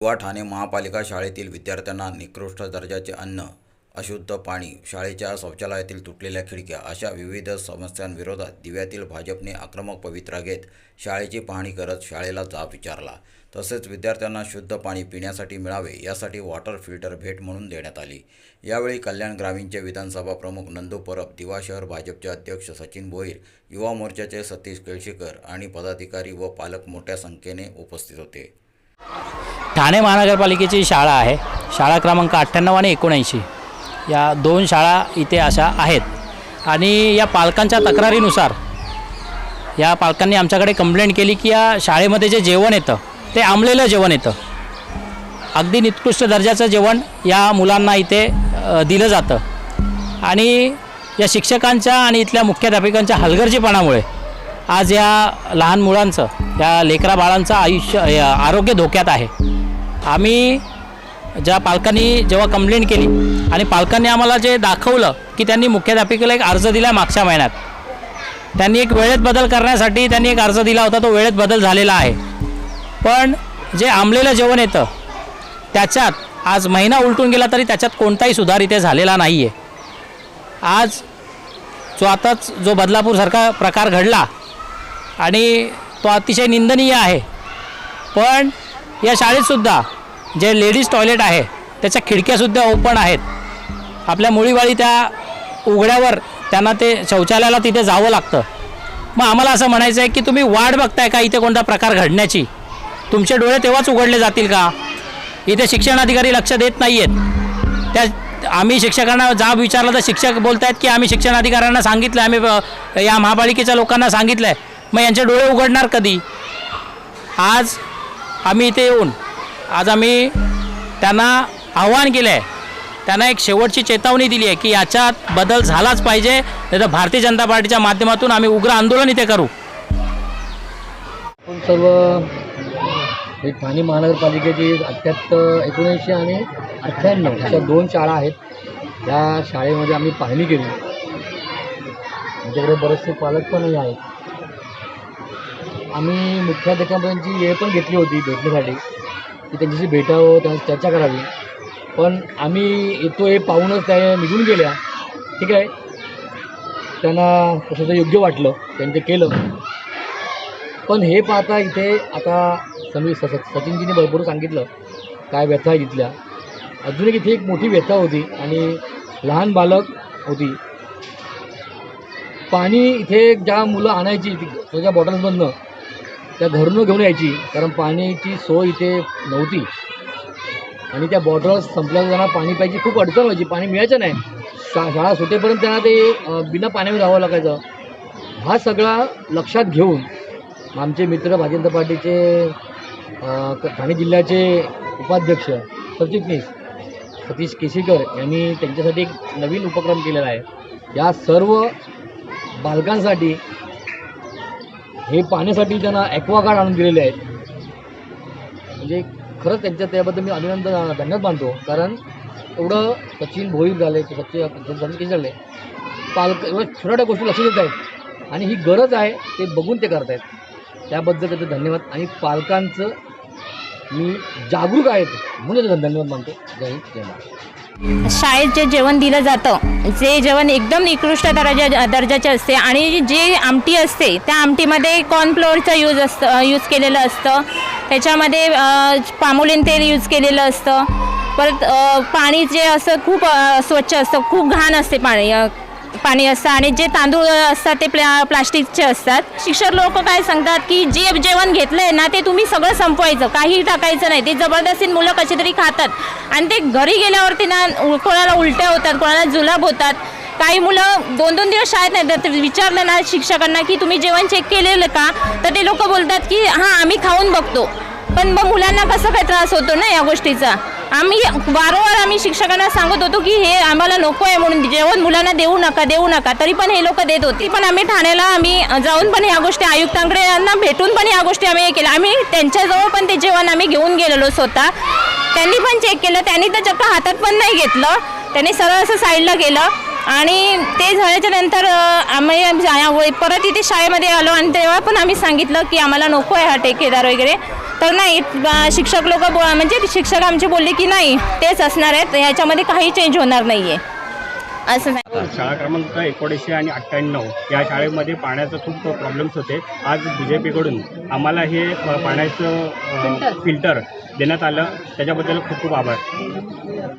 किंवा ठाणे महापालिका शाळेतील विद्यार्थ्यांना निकृष्ट दर्जाचे अन्न अशुद्ध पाणी शाळेच्या शौचालयातील तुटलेल्या खिडक्या अशा विविध समस्यांविरोधात दिव्यातील भाजपने आक्रमक पवित्रा घेत शाळेची पाहणी करत शाळेला जाब विचारला. तसेच विद्यार्थ्यांना शुद्ध पाणी पिण्यासाठी मिळावे यासाठी वॉटर फिल्टर भेट म्हणून देण्यात आली. यावेळी कल्याण ग्रामीणचे विधानसभा प्रमुख नंदू परब दिवा शहर भाजपचे अध्यक्ष सचिन भोईर युवा मोर्चाचे सतीश केळशीकर आणि पदाधिकारी व पालक मोठ्या संख्येने उपस्थित होते. ठाणे महानगरपालिकेची शाळा आहे. शाळा क्रमांक अठ्ठ्याण्णव आणि एकोणऐंशी. या दोन शाळा इथे अशा आहेत. आणि या पालकांच्या तक्रारीनुसार या पालकांनी आमच्याकडे कंप्लेंट केली की या शाळेमध्ये जे जेवण येतं ते आंबलेलं जेवण येतं. अगदी निकृष्ट दर्जाचं जेवण या मुलांना इथे दिलं जातं. आणि या शिक्षकांच्या आणि इथल्या मुख्याध्यापिकांच्या हलगर्जीपणामुळे आज या लहान मुलांचं या लेकरा बाळांचं आयुष्य आरोग्य धोक्यात आहे. आम्ही ज्या पालकांनी जेव्हा कंप्लेंट केली आणि पालकांनी आम्हाला जे दाखवलं की त्यांनी मुख्याध्यापिकेला एक अर्ज दिला मागच्या महिन्यात त्यांनी एक वेळेत बदल करण्यासाठी त्यांनी एक अर्ज दिला होता तो वेळेत बदल झालेला आहे. पण जे आंबलेलं जेवण येतं त्याच्यात आज महिना उलटून गेला तरी त्याच्यात कोणताही सुधार इथे झालेला नाही आहे आज जो आताच जो बदलापूरसारखा प्रकार घडला आणि तो अतिशय निंदनीय आहे. पण या शाळेतसुद्धा जे लेडीज टॉयलेट आहे त्याच्या खिडक्यासुद्धा ओपन आहेत. आपल्या मुळीवाळी त्या उघड्यावर त्यांना ते शौचालयाला तिथे जावं लागतं. मग आम्हाला असं म्हणायचं आहे की तुम्ही वाट बघताय का इथे कोणता प्रकार घडण्याची? तुमचे डोळे तेव्हाच उघडले जातील का? इथे शिक्षणाधिकारी लक्ष देत नाही आहेत त्या आम्ही शिक्षकांना जाब विचारला तर शिक्षक बोलत आहेत की आम्ही शिक्षणाधिकाऱ्यांना सांगितलं आम्ही या महापालिकेच्या लोकांना सांगितलं आहे मग यांचे डोळे उघडणार कधी? आज आम्ही इथे येऊन आज आम्ही त्यांना आव्हान केलं आहे त्यांना एक शेवटची चेतावणी दिली आहे की याच्यात बदल झालाच पाहिजे नाही तर भारतीय जनता पार्टीच्या माध्यमातून आम्ही उग्र आंदोलन इथे करू. आपण सर्व हे ठाणे महानगरपालिकेची अठ्ठ्याहत्तर एकोणऐंशी आणि अठ्ठ्याण्णव अशा दोन शाळा आहेत. त्या शाळेमध्ये आम्ही पाहणी केली. आमच्याकडे बरेचसे पालक पण आहेत. आम्ही मुख्याध्यापकांची वेळ पण घेतली होती भेटण्यासाठी. की त्यांच्याशी भेटावं त्या चर्चा करावी. पण आम्ही येतो हे पाहूनच त्या निघून गेल्या. ठीक आहे? त्यांना तसं योग्य वाटलं त्यांनी ते केलं. पण हे पाहता इथे आता समी स सचिनजीने भरपूर सांगितलं काय व्यथा आहे इथल्या अजून एक इथे एक मोठी व्यथा होती आणि लहान बालक होती. पाणी इथे ज्या मुलं आणायची त्याच्या बॉटल्समधनं त्या घरून घेऊन यायची कारण पाण्याची सोय इथे नव्हती. आणि त्या बॉटल्स संपल्या त्यांना पाणी प्यायची खूप अडचण व्हायची पाणी मिळायचं नाही. शा शाळा सुटेपर्यंत त्यांना ते बिना पाण्यावर राहावं लागायचं. हा सगळा लक्षात घेऊन आमचे मित्र भाजेंद्र पार्टीचे ठाणे जिल्ह्याचे उपाध्यक्ष सरचिटणीस सतीश केसीकर यांनी त्यांच्यासाठी एक नवीन उपक्रम केलेला आहे. या सर्व बालकांसाठी हे पाहण्यासाठी त्यांना ॲक्वागार्ड आणून दिलेले आहेत म्हणजे खरंच त्यांच्या त्याबद्दल मी अभिनंदन धन्यवाद मानतो. कारण एवढं सचिन भोईर झाले सचिन झाले पालक एवढ्या छोट्या छोट्या गोष्टी लक्ष देत आहेत. आणि ही गरज आहे ते बघून ते करत आहेत त्याबद्दल त्याचे धन्यवाद. आणि पालकांचं मी जागरूक आहेत म्हणून धन्यवाद मानतो. जय हिंद जय महाराष्ट्र. शाळेत जे जेवण दिलं जातं जे जेवण एकदम निकृष्ट दर्जा दर्जाचे असते आणि जे आमटी असते त्या आमटीमध्ये कॉर्नफ्लोअरचं यूज असतं यूज केलेलं असतं. त्याच्यामध्ये अ, पामोलिन तेल यूज केलेलं असतं. परत पाणी जे असं खूप स्वच्छ असतं खूप घाण असते पाणी पाणी असतं आणि जे तांदूळ असतात ते प्ला प्लास्टिकचे असतात. शिक्षक लोक काय सांगतात की जे जेवण घेतलं आहे ना ते तुम्ही सगळं संपवायचं. काही टाकायचं नाही. ते जबरदस्तीने मुलं कशी तरी खातात. आणि ते घरी गेल्यावरती ना कोणाला उलट्या होतात कोणाला जुलाब होतात. काही मुलं दोन दोन दिवस शाळेत नाही तर विचारलं ना शिक्षकांना की तुम्ही जेवण चेक केलेलं का? तर ते लोक बोलतात की हां आम्ही खाऊन बघतो. पण मग मुलांना कसं काय त्रास होतो ना या गोष्टीचा? आम्ही वारंवार आम्ही शिक्षकांना सांगत होतो की हे आम्हाला नको आहे म्हणून जेवण मुलांना देऊ नका देऊ नका तरी पण हे लोक देत होते. पण आम्ही ठाण्याला आम्ही जाऊन पण ह्या गोष्टी आयुक्तांकडे यांना भेटून पण ह्या गोष्टी आम्ही हे केल्या आम्ही त्यांच्याजवळ पण ते जेवण आम्ही घेऊन गेलेलो स्वतः. त्यांनी पण चेक केलं त्यांनी तर चक्क हातात पण नाही घेतलं. त्यांनी सरळ असं साईडला गेलं. आणि ते झाल्याच्यानंतर आम्ही परत इथे शाळेमध्ये आलो आणि तेव्हा पण आम्ही सांगितलं की आम्हाला नको आहे हा ठेकेदार वगैरे. तर नाही शिक्षक लोक म्हणजे शिक्षक आमचे बोलले की नाही तेच असणार आहेत. ह्याच्यामध्ये काही चेंज होणार नाही आहे असं सांग शाळा क्रमांक एकोणीसशे आणि अठ्ठ्याण्णव या शाळेमध्ये पाण्याचं खूप प्रॉब्लेम्स होते. आज बी जे पीकडून आम्हाला हे पाण्याचं फिल्टर देण्यात आलं. त्याच्याबद्दल खूप खूप आभार.